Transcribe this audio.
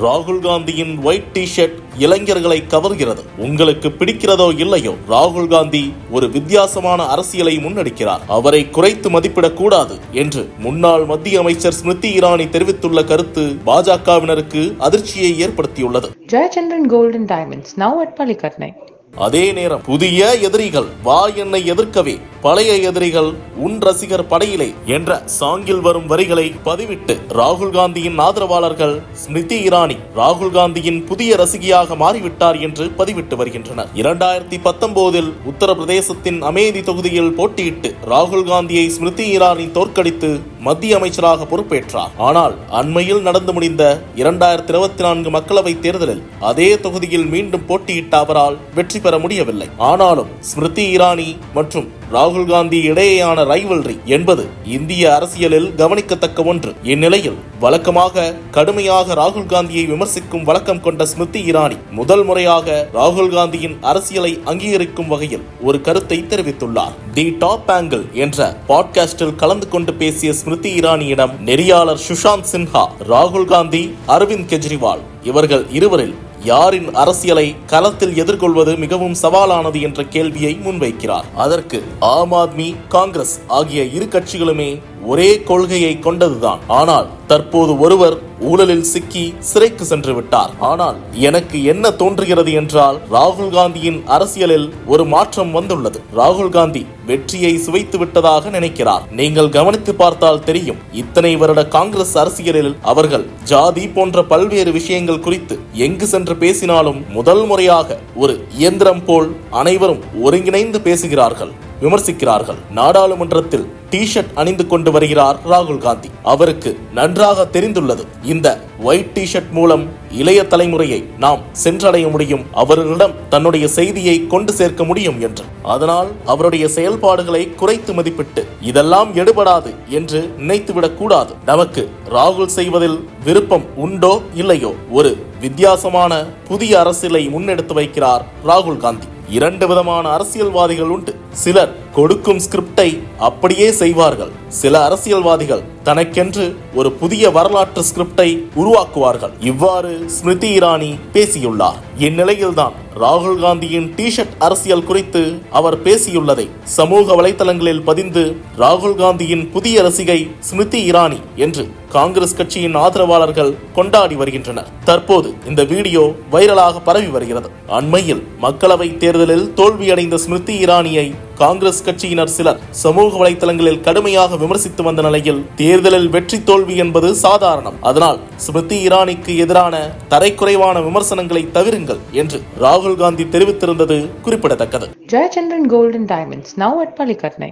ராகுல் காந்தியின் white T shirt இளைஞர்களை கவர்கிறது. உங்களுக்கு பிடிக்கிறதோ இல்லையோ ராகுல் காந்தி ஒரு வித்தியாசமான அரசியலை முன்னெடுக்கிறார். அவரை குறைத்து மதிப்பிடக் கூடாது என்று முன்னாள் மத்திய அமைச்சர் ஸ்மிருதி இரானி தெரிவித்துள்ள கருத்து பாஜகவினருக்கு அதிர்ச்சியை ஏற்படுத்தியுள்ளது. Jayachandran golden diamonds now at at அதே நேரம் புதிய எதிரிகள் வா என்னை எதிர்க்கவே பழைய எதிரிகள் உன் ரசிகர் படையிலே என்ற சாங்கில் வரும் வரிகளை பதிவிட்டு ராகுல் காந்தியின் ஆதரவாளர்கள் ஸ்மிருதி இரானி ராகுல் காந்தியின் புதிய ரசிகையாக மாறிவிட்டார் என்று பதிவிட்டு வருகின்றனர். இரண்டாயிரத்தி பத்தொன்பதில் உத்தரப்பிரதேசத்தின் அமேதி தொகுதியில் போட்டியிட்டு ராகுல் காந்தியை ஸ்மிருதி இரானி தோற்கடித்து மத்திய அமைச்சராக பொறுப்பேற்றார். ஆனால் அண்மையில் நடந்து முடிந்த இரண்டாயிரத்தி இருபத்தி நான்கு மக்களவைத் தேர்தலில் அதே தொகுதியில் மீண்டும் போட்டியிட்ட அவரால் வெற்றி பெற முடியவில்லை. ஆனாலும் ஸ்மிருதி இரானி மற்றும் ராகுல் காந்தி இடையேயான ரைவல்ரி என்பது இந்திய அரசியலில் கவனிக்கத்தக்க ஒன்று. இந்நிலையில் வழக்கமாக கடுமையாக ராகுல் காந்தியை விமர்சிக்கும் வழக்கம் கொண்ட ஸ்மிருதி இரானி முதல் முறையாக ராகுல் காந்தியின் அரசியலை அங்கீகரிக்கும் வகையில் ஒரு கருத்தை தெரிவித்துள்ளார். தி டாப் ஆங்கிள் என்ற பாட்காஸ்டில் கலந்து கொண்டு பேசிய ஸ்மிருதி இரானியிடம் நெறியாளர் சுஷாந்த் சின்ஹா ராகுல் காந்தி அரவிந்த் கெஜ்ரிவால் இவர்கள் இருவரில் யாரின் அரசியலை களத்தில் எதிர்கொள்வது மிகவும் சவாலானது என்ற கேள்வியை முன்வைக்கிறார். அதற்கு ஆம் ஆத்மி காங்கிரஸ் ஆகிய இரு கட்சிகளுமே ஒரே கொள்கையை கொண்டதுதான். ஆனால் தற்போது ஒருவர் ஊழலில் சிக்கி சிறைக்கு சென்று விட்டார். ஆனால் எனக்கு என்ன தோன்றுகிறது என்றால் ராகுல் காந்தியின் அரசியலில் ஒரு மாற்றம் வந்துள்ளது. ராகுல் காந்தி வெற்றியை சுவைத்து விட்டதாக நினைக்கிறார். நீங்கள் கவனித்து பார்த்தால் தெரியும் இத்தனை வருட காங்கிரஸ் அரசியலில் அவர்கள் ஜாதி போன்ற பல்வேறு விஷயங்கள் குறித்து எங்கு சென்று பேசினாலும் முதல் முறையாக ஒரு இயந்திரம் போல் அனைவரும் ஒருங்கிணைந்து பேசுகிறார்கள் விமர்சிக்கிறார்கள். நாடாளுமன்றத்தில் டி ஷர்ட் அணிந்து கொண்டு வருகிறார் ராகுல் காந்தி. அவருக்கு நன்றாக தெரிந்துள்ளது. இந்த ஒயிட் டி ஷர்ட் மூலம் இளைய தலைமுறையை நாம் சென்றடைய முடியும். அவர்களிடம் தன்னுடைய செய்தியை கொண்டு சேர்க்க முடியும் என்று. அதனால் அவருடைய செயல்பாடுகளை குறைத்து மதிப்பிட்டு இதெல்லாம் எடுபடாது என்று நினைத்துவிடக் கூடாது. நமக்கு ராகுல் செய்வதில் விருப்பம் உண்டோ இல்லையோ? ஒரு வித்தியாசமான புதிய அரசியலை முன்னெடுத்து வைக்கிறார் ராகுல் காந்தி. இரண்டு விதமான அரசியல்வாதிகள் உண்டு. சிலர் கொடுக்கும் ஸ்கிரிப்டை அப்படியே செய்வார்கள். சில அரசியல்வாதிகள் தனக்கென்று ஒரு புதிய வரலாற்று ஸ்கிரிப்டை உருவாக்குவார்கள். இவ்வாறு ஸ்மிருதி இரானி பேசியுள்ளார். இந்நிலையில்தான் ராகுல் காந்தியின் டி ஷர்ட் அரசியல் குறித்து அவர் பேசியுள்ளதை சமூக வலைதளங்களில் பதிந்து ராகுல் காந்தியின் புதிய ரசிகை ஸ்மிருதி இரானி என்று காங்கிரஸ் கட்சியின் ஆதரவாளர்கள் கொண்டாடி வருகின்றனர். தற்போது இந்த வீடியோ வைரலாக பரவி வருகிறது. அண்மையில் மக்களவை தேர்தலில் தோல்வியடைந்த ஸ்மிருதி இரானியை காங்கிரஸ் கட்சியினர் சிலர் சமூக வலைதளங்களில் கடுமையாக விமர்சித்து வந்த நிலையில் தேர்தலில் வெற்றி தோல்வி என்பது சாதாரணம். அதனால் ஸ்மிருதி இரானிக்கு எதிரான தரைக்குறைவான விமர்சனங்களை தவிருங்கள் என்று ராகுல் காந்தி தெரிவித்திருந்தது குறிப்பிடத்தக்கது. Jayachandran golden diamonds now at பள்ளிக்கட்னை